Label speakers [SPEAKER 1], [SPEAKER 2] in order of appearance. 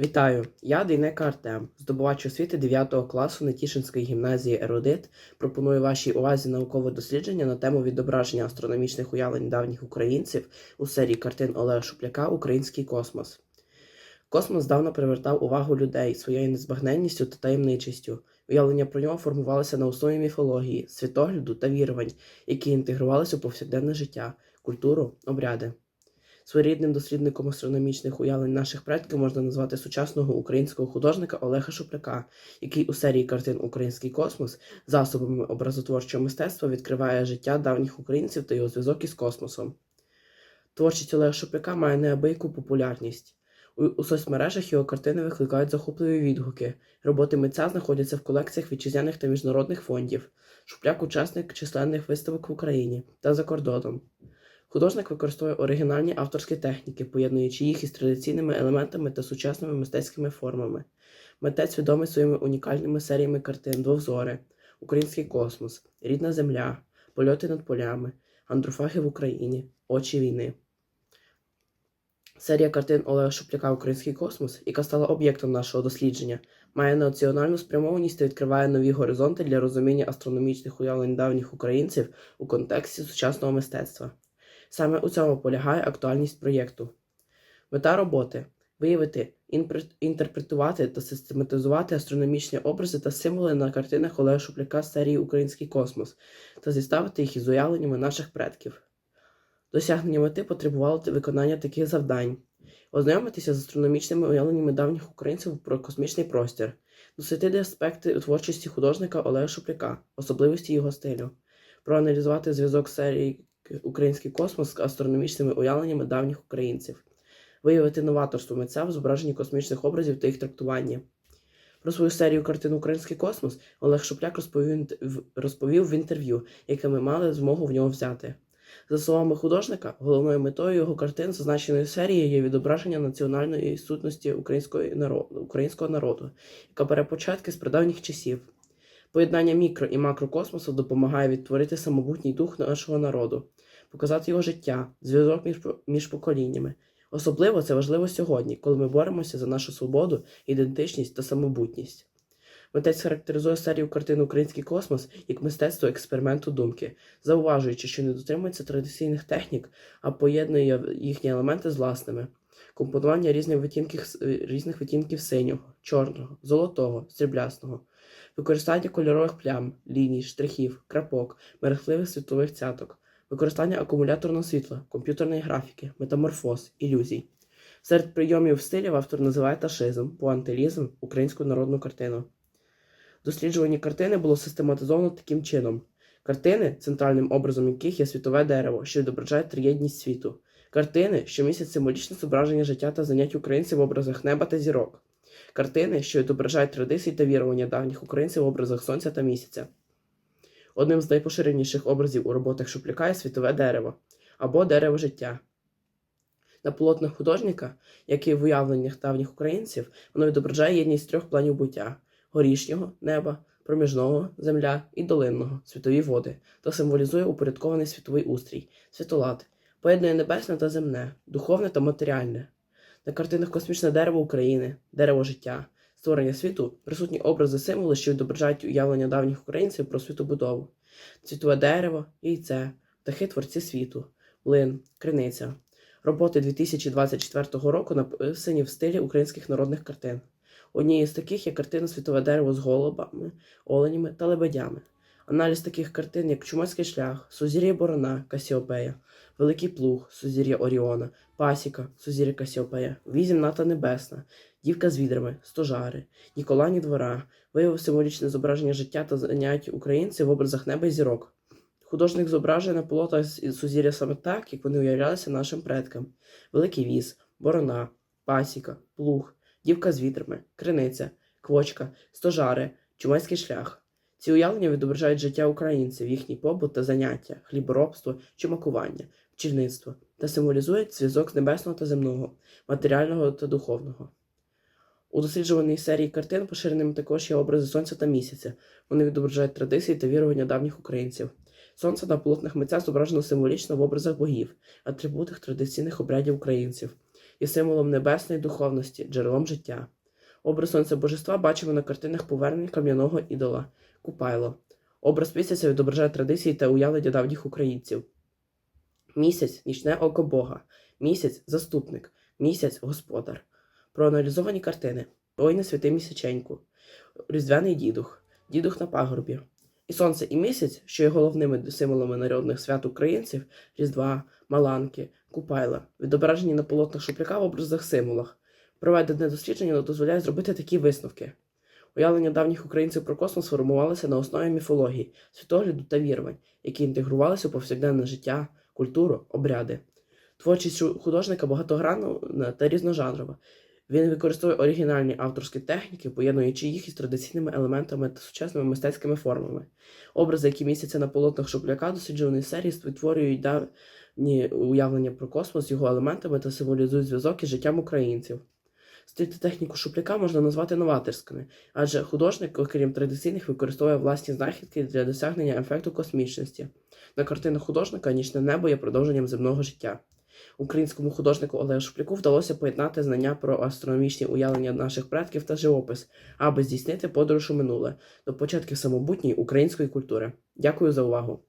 [SPEAKER 1] Вітаю! Я Дейнека Артем, здобувач освіти 9 класу Нетішинської гімназії Ерудит. Пропоную вашій увазі наукове дослідження на тему відображення астрономічних уявлень давніх українців у серії картин Олега Шупляка Український космос. Космос давно привертав увагу людей своєю незбагненністю та таємничістю. Уявлення про нього формувалися на основі міфології, світогляду та вірувань, які інтегрувалися у повсякденне життя, культуру, обряди. Своєрідним дослідником астрономічних уявлень наших предків можна назвати сучасного українського художника Олега Шупляка, який у серії картин Український космос засобами образотворчого мистецтва відкриває життя давніх українців та його зв'язок із космосом. Творчість Олега Шупляка має неабияку популярність. У, у соцмережах його картини викликають захопливі відгуки. Роботи митця знаходяться в колекціях вітчизняних та міжнародних фондів. Шупляк учасник численних виставок в Україні та за кордоном. Художник використовує оригінальні авторські техніки, поєднуючи їх із традиційними елементами та сучасними мистецькими формами. Митець відомий своїми унікальними серіями картин Двовзори, Український космос, Рідна Земля, Польоти над полями, Андрофаги в Україні, Очі війни. Серія картин Олега Шупляка Український космос, яка стала об'єктом нашого дослідження, має національну спрямованість та відкриває нові горизонти для розуміння астрономічних уявлень давніх українців у контексті сучасного мистецтва. Саме у цьому полягає актуальність проєкту. Мета роботи виявити, інтерпретувати та систематизувати астрономічні образи та символи на картинах Олега Шупляка з серії Український космос та зіставити їх із уявленнями наших предків. Досягнення мети потребувало виконання таких завдань: ознайомитися з астрономічними уявленнями давніх українців про космічний простір, дослідити аспекти творчості художника Олега Шупляка, особливості його стилю, проаналізувати зв'язок серії Український космос з астрономічними уявленнями давніх українців, виявити новаторство митця в зображенні космічних образів та їх трактуванні. Про свою серію картин Український космос Олег Шупляк розповів, в- інтерв'ю, яке ми мали змогу в нього взяти. За словами художника, головною метою його картин зазначеної серії є відображення національної сутності українського народу, яка бере початки з прадавніх часів. Поєднання мікро і макрокосмосу допомагає відтворити самобутній дух нашого народу, показати його життя, зв'язок між, між поколіннями. Особливо це важливо сьогодні, коли ми боремося за нашу свободу, ідентичність та самобутність. Митець характеризує серію картин Український космос як мистецтво експерименту думки, зауважуючи, що не дотримується традиційних технік, а поєднує їхні елементи з власними. Компонування різних відтінків, різних відтінків синього, чорного, золотого, сріблясного, використання кольорових плям, ліній, штрихів, крапок, мерехтливих світлових цяток, використання акумуляторного світла, комп'ютерної графіки, метаморфоз, ілюзій. Серед прийомів стилів автор називає ташизм, пуантилізм, українську народну картину. Досліджувані картини було систематизовано таким чином: картини, центральним образом яких є світове дерево, що відображає триєдність світу. Картини, що містять символічне зображення життя та занять українців в образах неба та зірок. Картини, що відображають традиції та вірування давніх українців в образах сонця та місяця. Одним з найпоширеніших образів у роботах Шупляка є світове дерево або дерево життя. На полотнах художника, як і в уявленнях давніх українців, воно відображає єдність трьох планів буття горішнього неба, проміжного земля і долинного світові води та символізує упорядкований світовий устрій, світолад, поєднує небесне та земне, духовне та матеріальне. На картинах космічне дерево України, дерево життя, створення світу присутні образи символи, що відображають уявлення давніх українців про світобудову, світове дерево, яйце, птахи творці світу, млин, криниця. Роботи 2024 року написані в стилі українських народних картин. Однією з таких є картина Світове дерево з голубами, оленями та лебедями. Аналіз таких картин, як Чумацький шлях, Сузір'я Борона, Касіопея, Великий Плуг, Сузір'я Оріона, Пасіка, Сузір'я Касіопея, Вісім Ната Небесна, Дівка з відрами, Стожари, Ніколані двора, виявив символічне зображення життя та занять українців в образах неба і зірок. Художник зображує на полотах сузір'я саме так, як вони уявлялися нашим предкам: Великий віз, Борона, Пасіка, Плуг, Дівка з вітрами, Криниця, Квочка, Стожари, Чумацький шлях. Ці уявлення відображають життя українців, їхній побут та заняття, хліборобство, чумакування, пчільництво та символізують зв'язок небесного та земного, матеріального та духовного. У досліджуваній серії картин поширеними також є образи сонця та місяця. Вони відображають традиції та вірування давніх українців. Сонце на полотнах митця зображено символічно в образах богів, атрибутах традиційних обрядів українців. є символом небесної духовності, джерелом життя. Образ сонця божества бачимо на картинах повернень кам'яного ідола Купайло. Образ місяця відображає традиції та уявлення давніх українців. Місяць нічне око Бога, місяць заступник, місяць господар. Проаналізовані картини. Ой на святий місяченьку, Різдвяний дідух, дідух на пагорбі. І сонце, і місяць, що є головними символами народних свят українців Різдва, Маланки, Купайла, відображені на полотнах шупляка в образах символах. Проведене дослідження дозволяє зробити такі висновки. Уявлення давніх українців про космос формувалося на основі міфології, світогляду та вірувань, які інтегрувалися у повсякденне життя, культуру, обряди. Творчість художника багатогранна та різножанрова. Він використовує оригінальні авторські техніки, поєднуючи їх із традиційними елементами та сучасними мистецькими формами. Образи, які містяться на полотнах шупляка, досліджуваної серії, створюють давні уявлення про космос його елементами та символізують зв'язок із життям українців. Стиль та техніку шупляка можна назвати новаторськими, адже художник, окрім традиційних, використовує власні знахідки для досягнення ефекту космічності. На картинах художника нічне небо є продовженням земного життя. Українському художнику Олегу Шупляку вдалося поєднати знання про астрономічні уявлення наших предків та живопис, аби здійснити подорож у минуле до початків самобутньої української культури. Дякую за увагу!